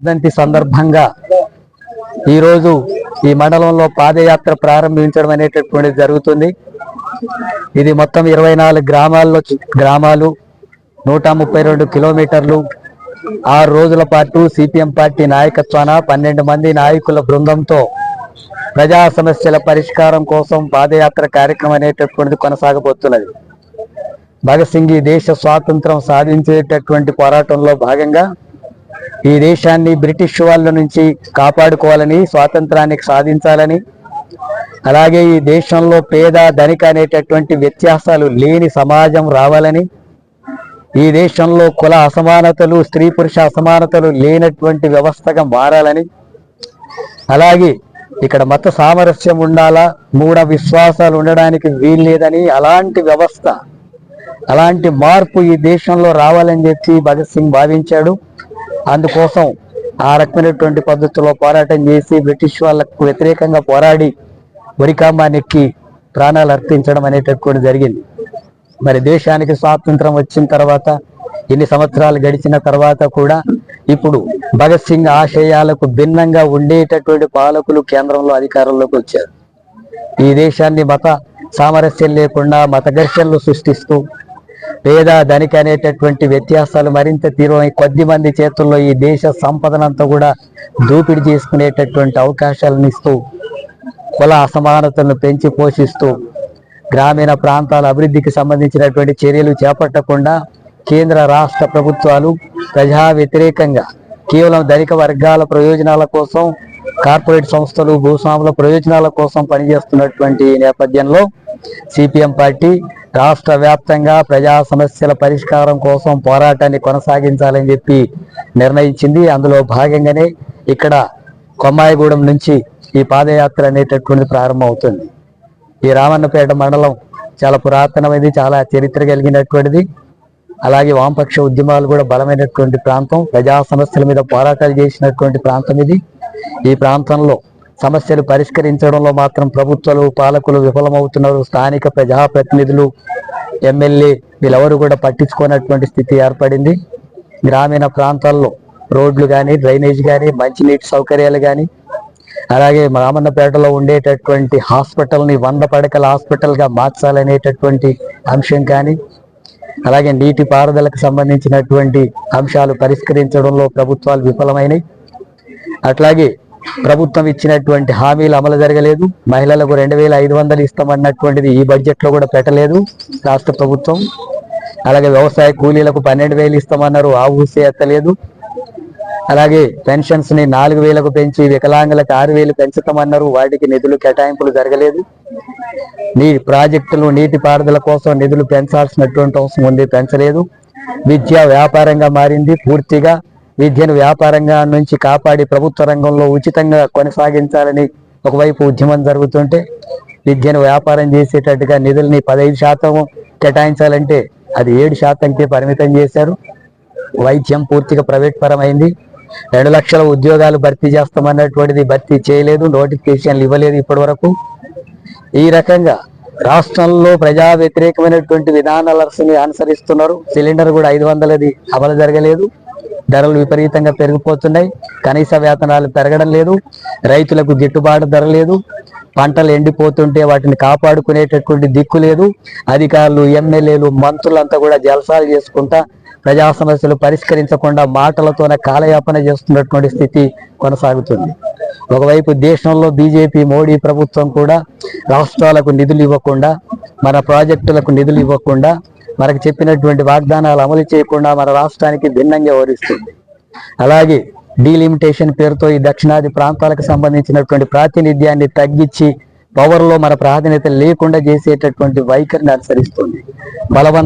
వర్ధంతి సందర్భంగా ఈరోజు ఈ మండలంలో పాదయాత్ర ప్రారంభించడం అనేటటువంటిది జరుగుతుంది. ఇది మొత్తం ఇరవై నాలుగు గ్రామాల్లో చి- గ్రామాలు నూట ముప్పై రెండు కిలోమీటర్లు ఆరు రోజుల పాటు సిపిఎం పార్టీ నాయకత్వాన పన్నెండు మంది నాయకుల బృందంతో ప్రజా సమస్యల పరిష్కారం కోసం పాదయాత్ర కార్యక్రమం అనేటటువంటిది కొనసాగబోతున్నది. భగత్ సింగ్ దేశ స్వాతంత్రం సాధించేటటువంటి పోరాటంలో భాగంగా ఈ దేశాన్ని బ్రిటిష్ వాళ్ళ నుంచి కాపాడుకోవాలని స్వాతంత్రాన్ని సాధించాలని అలాగే ఈ దేశంలో పేద ధనిక అనేటటువంటి వ్యత్యాసాలు లేని సమాజం రావాలని ఈ దేశంలో కుల అసమానతలు స్త్రీ పురుష అసమానతలు లేనటువంటి వ్యవస్థగా మారాలని అలాగే ఇక్కడ మత సామరస్యం ఉండాలా మూఢ విశ్వాసాలు ఉండడానికి వీల్లేదని అలాంటి వ్యవస్థ అలాంటి మార్పు ఈ దేశంలో రావాలని చెప్పి భగత్ సింగ్ భావించాడు. అందుకోసం ఆ రకమైనటువంటి పద్ధతిలో పోరాటం చేసి బ్రిటిష్ వాళ్ళకు వ్యతిరేకంగా పోరాడి వరికామానికి ప్రాణాలు అర్పించడం అనేటటువంటి జరిగింది. మరి దేశానికి స్వాతంత్రం వచ్చిన తర్వాత ఎన్ని సంవత్సరాలు గడిచిన తర్వాత కూడా ఇప్పుడు భగత్ సింగ్ ఆశయాలకు భిన్నంగా ఉండేటటువంటి పాలకులు కేంద్రంలో అధికారంలోకి వచ్చారు. ఈ దేశాన్ని మత సామరస్యం లేకుండా మత ఘర్షణలు సృష్టిస్తూ పేద ధనిక అనేటటువంటి వ్యత్యాసాలు మరింత తీవ్రమై కొద్ది మంది చేతుల్లో ఈ దేశ సంపదనంతా కూడా దూపిడి చేసుకునేటటువంటి అవకాశాలను ఇస్తూ కుల అసమానతలను పెంచి పోషిస్తూ గ్రామీణ ప్రాంతాల అభివృద్ధికి సంబంధించినటువంటి చర్యలు చేపట్టకుండా కేంద్ర రాష్ట్ర ప్రభుత్వాలు ప్రజా వ్యతిరేకంగా కేవలం ధనిక వర్గాల ప్రయోజనాల కోసం కార్పొరేట్ సంస్థలు భూస్వాముల ప్రయోజనాల కోసం పనిచేస్తున్నటువంటి నేపథ్యంలో సిపిఎం పార్టీ రాష్ట్ర వ్యాప్తంగా ప్రజా సమస్యల పరిష్కారం కోసం పోరాటాన్ని కొనసాగించాలని చెప్పి నిర్ణయించింది. అందులో భాగంగానే ఇక్కడ కొమ్మాయిగూడెం నుంచి ఈ పాదయాత్ర అనేటటువంటిది ప్రారంభమవుతుంది. ఈ రామన్నపేట మండలం చాలా పురాతనమైనది చాలా చరిత్ర కలిగినటువంటిది. అలాగే వామపక్ష ఉద్యమాలు కూడా బలమైనటువంటి ప్రాంతం. ప్రజా సమస్యల మీద పోరాటాలు చేసినటువంటి ప్రాంతం ఇది. ఈ ప్రాంతంలో సమస్యలు పరిష్కరించడంలో మాత్రం ప్రభుత్వాలు పాలకులు విఫలమవుతున్నారు. స్థానిక ప్రజాప్రతినిధులు ఎమ్మెల్యే వీళ్ళెవరు కూడా పట్టించుకోనటువంటి స్థితి ఏర్పడింది. గ్రామీణ ప్రాంతాల్లో రోడ్లు కానీ డ్రైనేజ్ కానీ మంచినీటి సౌకర్యాలు కానీ అలాగే రామన్నపేటలో ఉండేటటువంటి హాస్పిటల్ని వంద పడకల హాస్పిటల్గా మార్చాలనేటటువంటి అంశం కానీ అలాగే నీటి పారుదలకు సంబంధించినటువంటి అంశాలు పరిష్కరించడంలో ప్రభుత్వాలు విఫలమైనవి అట్లాగే ప్రభుత్వం ఇచ్చినటువంటి హామీలు అమలు జరగలేదు. మహిళలకు రెండు వేల ఐదు వందలు ఇస్తామన్నటువంటిది ఈ బడ్జెట్లో కూడా పెట్టలేదు రాష్ట్ర ప్రభుత్వం. అలాగే వ్యవసాయ కూలీలకు పన్నెండు వేలు ఇస్తామన్నారు. ఆ ఊసే ఎత్తలేదు. అలాగే పెన్షన్స్ని నాలుగు వేలకు పెంచి వికలాంగులకు ఆరు వేలు పెంచుతామన్నారు. వాటికి నిధులు కేటాయింపులు జరగలేదు. నీ ప్రాజెక్టులు నీటి పారుదల కోసం నిధులు పెంచాల్సినటువంటి అవసరం ఉంది పెంచలేదు. విద్య వ్యాపారంగా మారింది పూర్తిగా. విద్యను వ్యాపారంగా నుంచి కాపాడి ప్రభుత్వ రంగంలో ఉచితంగా కొనసాగించాలని ఒకవైపు ఉద్యమం జరుగుతుంటే విద్యను వ్యాపారం చేసేటట్టుగా నిధుల్ని పదహైదు శాతం కేటాయించాలంటే అది ఏడు శాతంకి పరిమితం చేశారు. వైద్యం పూర్తిగా ప్రైవేట్ పరమైంది రెండు లక్షల ఉద్యోగాలు భర్తీ చేస్తామన్నటువంటిది భర్తీ చేయలేదు నోటిఫికేషన్లు ఇవ్వలేదు ఇప్పటి వరకు ఈ రకంగా రాష్ట్రంలో ప్రజా వ్యతిరేకమైనటువంటి విధానాలను అనుసరిస్తున్నారు. సిలిండర్ కూడా ఐదు వందలది అమలు జరగలేదు. ధరలు విపరీతంగా పెరిగిపోతున్నాయి. కనీస వేతనాలు పెరగడం లేదు. రైతులకు గిట్టుబాటు ధర లేదు. పంటలు ఎండిపోతుంటే వాటిని కాపాడుకునేటటువంటి దిక్కు లేదు. అధికారులు ఎమ్మెల్యేలు మంత్రులంతా కూడా జలసాలు చేసుకుంటా ప్రజా సమస్యలు పరిష్కరించకుండా మాటలతోనే కాలయాపన చేస్తున్నటువంటి స్థితి కొనసాగుతుంది. ఒకవైపు దేశంలో బీజేపీ మోడీ ప్రభుత్వం కూడా రాష్ట్రాలకు నిధులు ఇవ్వకుండా మన ప్రాజెక్టులకు నిధులు ఇవ్వకుండా మనకు చెప్పినటువంటి వాగ్దానాలు అమలు చేయకుండా మన రాష్ట్రానికి భిన్నంగా వ్యవహరిస్తుంది. అలాగే డీలిమిటేషన్ పేరుతో ఈ దక్షిణాది ప్రాంతాలకు సంబంధించినటువంటి ప్రాతినిధ్యాన్ని తగ్గించి పవర్లో మన ప్రాధాన్యత లేకుండా చేసేటటువంటి వైఖరిని అనుసరిస్తుంది. బలవంత